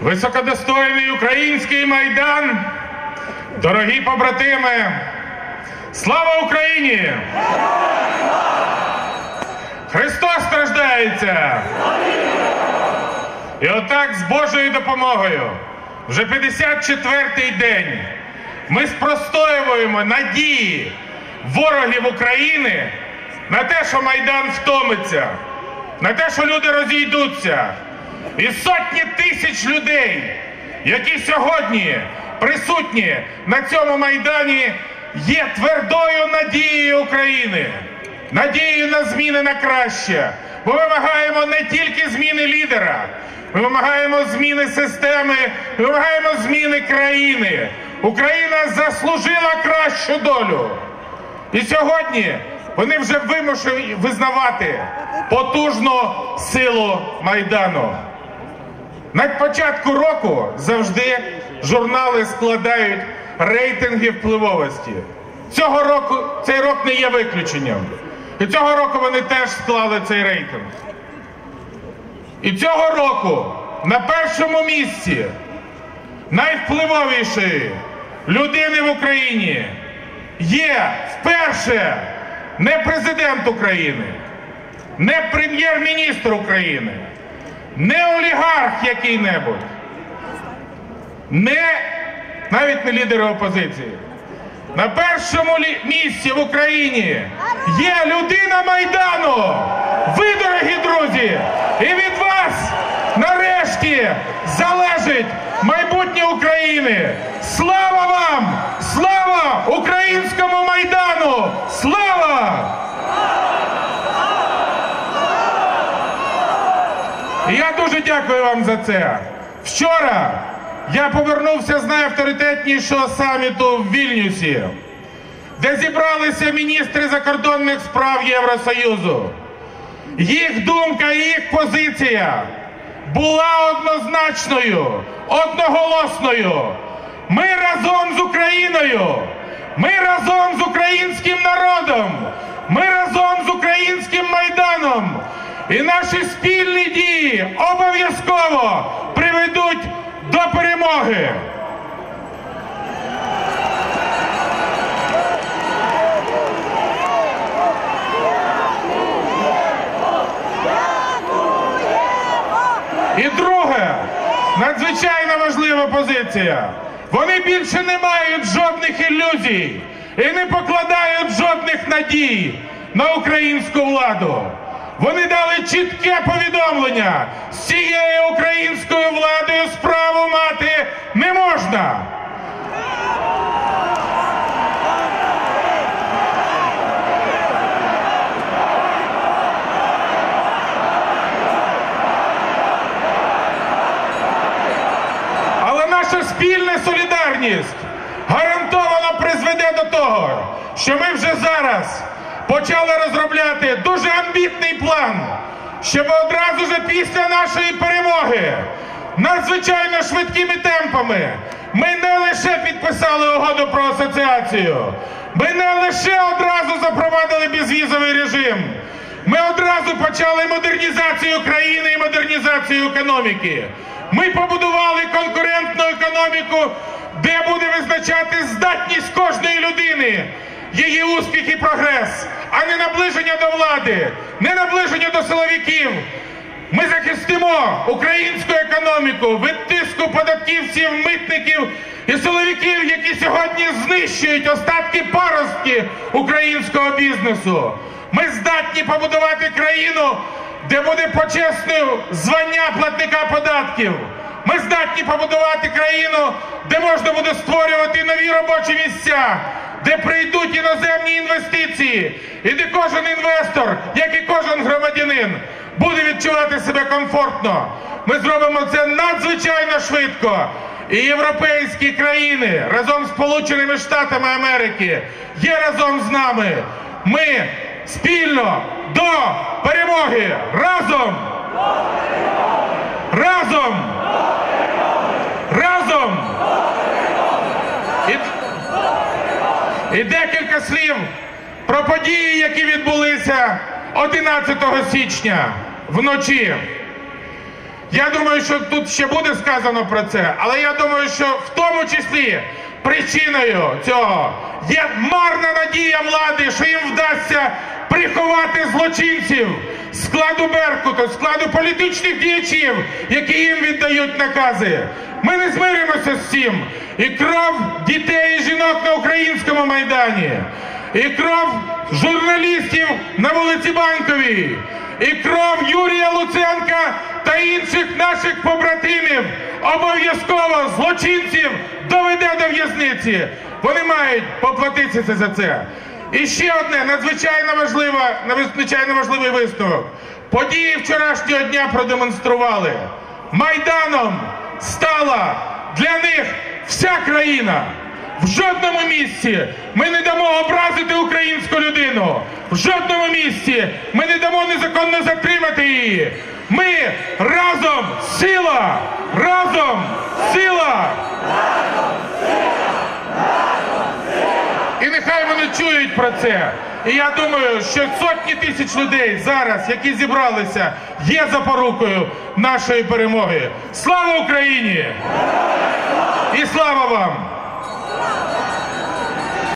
Високодостойний український майдан, дорогі побратими, слава Україні! Христос страждається! І отак з Божою допомогою вже 54-й день ми спростоюємо надії ворогів України на те, що Майдан втомиться, на те, що люди розійдуться. І сотні тисяч людей, які сьогодні присутні на цьому майдані, є твердою надією України, надією на зміни на краще. Ми вимагаємо не тільки зміни лідера, ми вимагаємо зміни системи, ми вимагаємо зміни країни. Україна заслужила кращу долю. І сьогодні вони вже вимушені визнавати потужну силу Майдану. На початку року завжди журнали складають рейтинги впливовості. Цього року цей рок не є виключенням. І цього року вони теж склали цей рейтинг. І цього року на першому місці найвпливовішої людини в Україні є вперше не президент України, не прем'єр-міністр України, не олігарх який-небудь, не навіть не лідери опозиції. На першому місці в Україні є людина Майдану. Ви, дорогі друзі, і від вас нарешті залежить майбутнє України. Слава вам! Слава українському майдану! Слава! І дуже дякую вам за це. Вчора я повернувся з найавторитетнішого саміту в Вільнюсі, де зібралися міністри закордонних справ Євросоюзу. Їх думка, і їх позиція була однозначною, одноголосною. Ми разом з Україною. Ми разом з українським народом. Ми разом з українським майданом. І наші спільні обов'язково приведуть до перемоги. І друге, надзвичайно важлива позиція. Вони більше не мають жодних ілюзій і не покладають жодних надій на українську владу. Вони дали чітке повідомлення: з цією українською владою справу мати не можна. Але наша спільна солідарність гарантовано призведе до того, що ми вже зараз почали розробляти дуже амбітний план, щоб одразу ж після нашої перемоги надзвичайно швидкими темпами ми не лише підписали угоду про асоціацію, ми не лише одразу запровадили безвізовий режим. Ми одразу почали модернізацію країни і модернізацію економіки. Ми побудували конкурентну економіку, де буде визначати здатність кожної людини, її успіх і прогрес, а не наближення до влади, не наближення до силовиків. Ми захистимо українську економіку від тиску податківців, митників і силовиків, які сьогодні знищують остатки паростки українського бізнесу. Ми здатні побудувати країну, де буде почесне звання платника податків. Ми здатні побудувати країну, де можна буде створювати нові робочі місця, де прийдуть іноземні інвестиції, і де кожен інвестор, як і кожен громадянин, буде відчувати себе комфортно. Ми зробимо це надзвичайно швидко. І європейські країни разом з Сполученими Штатами Америки є разом з нами. Ми спільно до перемоги разом! Разом! І, і декілька слів про події, які відбулися 11 січня вночі. Я думаю, що тут ще буде сказано про це, але я думаю, що в тому числі причиною цього є марна надія влади, що їм вдасться приховати злочинців складу Беркуту, складу політичних діячів, які їм віддають накази. Ми не змиримося з цим. І кров дітей і жінок на українському майдані, і кров журналістів на вулиці Банковій, і кров Юрія Луценка та інших наших побратимів обов'язково злочинців доведе до в'язниці. Вони мають поплатитися за це. І ще одне надзвичайно важливе, надзвичайно важливий висновок. Події вчорашнього дня продемонстрували. Майданом стала для них вся країна. В жодному місці ми не дамо образити українську людину. В жодному місці ми не дамо незаконно затримати її. Ми разом сила! Разом сила! І нехай вони чують про це. І я думаю, що сотні тисяч людей зараз, які зібралися, є запорукою нашої перемоги. Слава Україні! І слава вам!